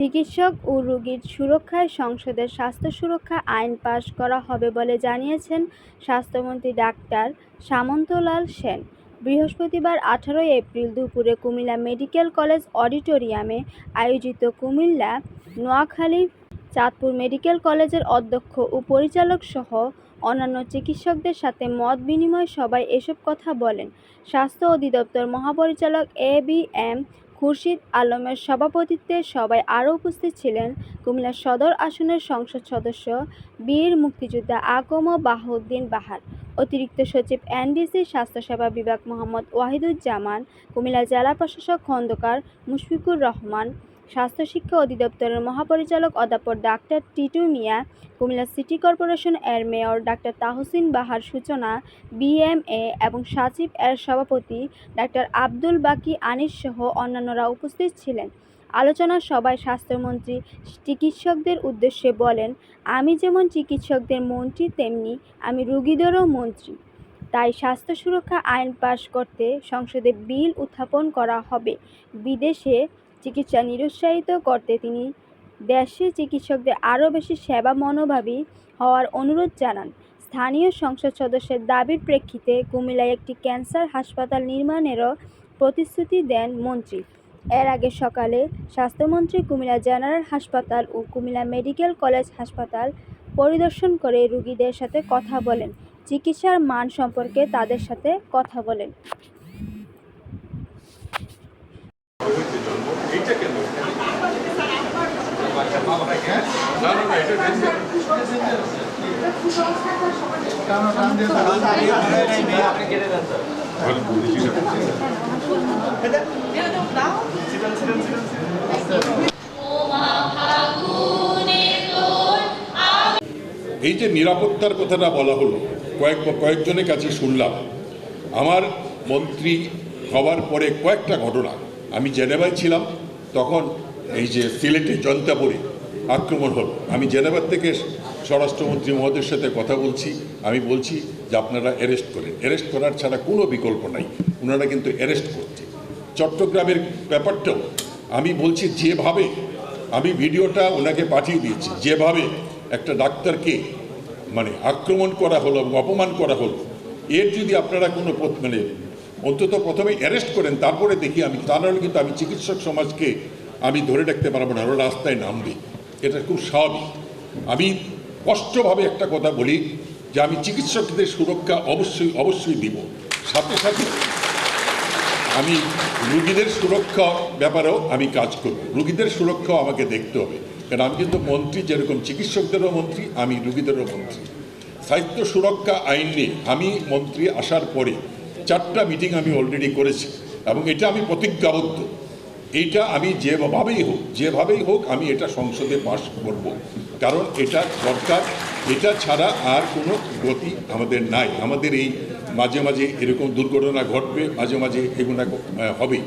চিকিৎসক ও রোগীর সুরক্ষায় সংসদে স্বাস্থ্য সুরক্ষা আইন পাশ করা হবে বলে জানিয়েছেন স্বাস্থ্যমন্ত্রী ডাক্তার সামন্তলাল সেন। বৃহস্পতিবার আঠারোই এপ্রিল দুপুরে কুমিল্লা মেডিকেল কলেজ অডিটোরিয়ামে আয়োজিত কুমিল্লা, নোয়াখালী, চাঁদপুর মেডিকেল কলেজের অধ্যক্ষ ও পরিচালক সহ অন্যান্য চিকিৎসকদের সাথে মত বিনিময় সভায় এসব কথা বলেন। স্বাস্থ্য অধিদপ্তর মহাপরিচালক এ বি এম খুরশিদ আলমের সভাপতিত্বে সবাই আরও উপস্থিত ছিলেন কুমিল্লা সদর আসনের সংসদ সদস্য, বীর মুক্তিযোদ্ধা আকম বাহউদ্দিন বাহার, অতিরিক্ত সচিব এনডিসি স্বাস্থ্যসেবা বিভাগ মোহাম্মদ ওয়াহিদুজ্জামান, কুমিল্লা জেলা প্রশাসক খন্দকার মুশফিকুর রহমান স্বাস্থ্য শিক্ষা অধিদপ্তরের মহাপরিচালক অধ্যাপক doctor Titu Mia, Comilla city corporation এর মেয়র ডাক্তার তাহসিন বাহার সূচনা, বিএমএ এবং সাচিব এর সভাপতি ডাক্তার আব্দুল বাকি আনিস সহ অন্যান্যরা উপস্থিত ছিলেন। আলোচনা সভায় স্বাস্থ্যমন্ত্রী চিকিৎসকদের উদ্দেশ্যে বলেন, আমি যেমন চিকিৎসকদের মন্ত্রী তেমনি আমি রোগীদেরও মন্ত্রী। তাই স্বাস্থ্য সুরক্ষা আইন পাশ করতে সংসদে বিল উত্থাপন করা হবে। বিদেশে চিকিৎসা নিরুৎসাহিত করতে তিনি দেশে চিকিৎসকদের আরও বেশি সেবা মনোভাবী হওয়ার অনুরোধ জানান। স্থানীয় সংসদ সদস্যের দাবির প্রেক্ষিতে কুমিল্লায় একটি ক্যান্সার হাসপাতাল নির্মাণেরও প্রতিশ্রুতি দেন মন্ত্রী। এর আগে সকালে স্বাস্থ্যমন্ত্রী কুমিল্লা জেনারেল হাসপাতাল ও কুমিল্লা মেডিকেল কলেজ হাসপাতাল পরিদর্শন করে রোগীদের সাথে কথা বলেন। চিকিৎসার মান সম্পর্কে তাদের সাথে কথা বলেন এইটা কেন না না না এটা ডেঞ্জার ভালো বুঝেছি এই যে নিরাপত্তার কথাটা বলা হলো, কয়েক কয়েকজনের কাছে শুনলাম, আমার মন্ত্রী হওয়ার পরে কয়েকটা ঘটনা, আমি জেনেভায় ছিলাম, তখন এই যে সিলেটে জনতাপুরে আক্রমণ হলো। আমি জেনেভার থেকে স্বরাষ্ট্রমন্ত্রী মহোদয়ের সাথে কথা বলছি। আমি বলছি যে আপনারা অ্যারেস্ট করেন। অ্যারেস্ট করার ছাড়া কোনো বিকল্প নাই। ওনারা কিন্তু অ্যারেস্ট করছে। চট্টগ্রামের ব্যাপারটাও আমি বলছি যেভাবে, আমি ভিডিওটা ওনাকে পাঠিয়ে দিয়েছি। যেভাবে একটা ডাক্তারকে মানে আক্রমণ করা হলো এবং অপমান করা হলো, এর যদি আপনারা কোনো পথ- মানে অন্তত প্রথমে অ্যারেস্ট করেন, তারপরে দেখি আমি, তা নাহলে কিন্তু আমি চিকিৎসক সমাজকে আমি ধরে রাখতে পারব না। রাস্তায় নামবে। এটা খুব স্বাভাবিক। আমি স্পষ্টভাবে একটা কথা বলি যে আমি চিকিৎসকদের সুরক্ষা অবশ্যই অবশ্যই দিব। সাথে সাথে আমি রুগীদের সুরক্ষা ব্যাপারেও আমি কাজ করব। রুগীদের সুরক্ষাও আমাকে দেখতে হবে। কারণ আমি কিন্তু মন্ত্রী, যেরকম চিকিৎসকদেরও মন্ত্রী, আমি রুগীদেরও মন্ত্রী। স্বাস্থ্য সুরক্ষা আইন নিয়ে আমি মন্ত্রী আসার পরে চারটা মিটিং আমি অলরেডি করেছি এবং এটা আমি প্রতিজ্ঞাবদ্ধ। এইটা আমি যেভাবেই হোক যেভাবেই হোক আমি এটা সংসদে পাশ করব। কারণ এটা দরকার, এটা ছাড়া আর কোনো গতি আমাদের নাই। আমাদের এই মাঝে মাঝে এরকম দুর্ঘটনা ঘটবে, মাঝে মাঝে এগুলো হবে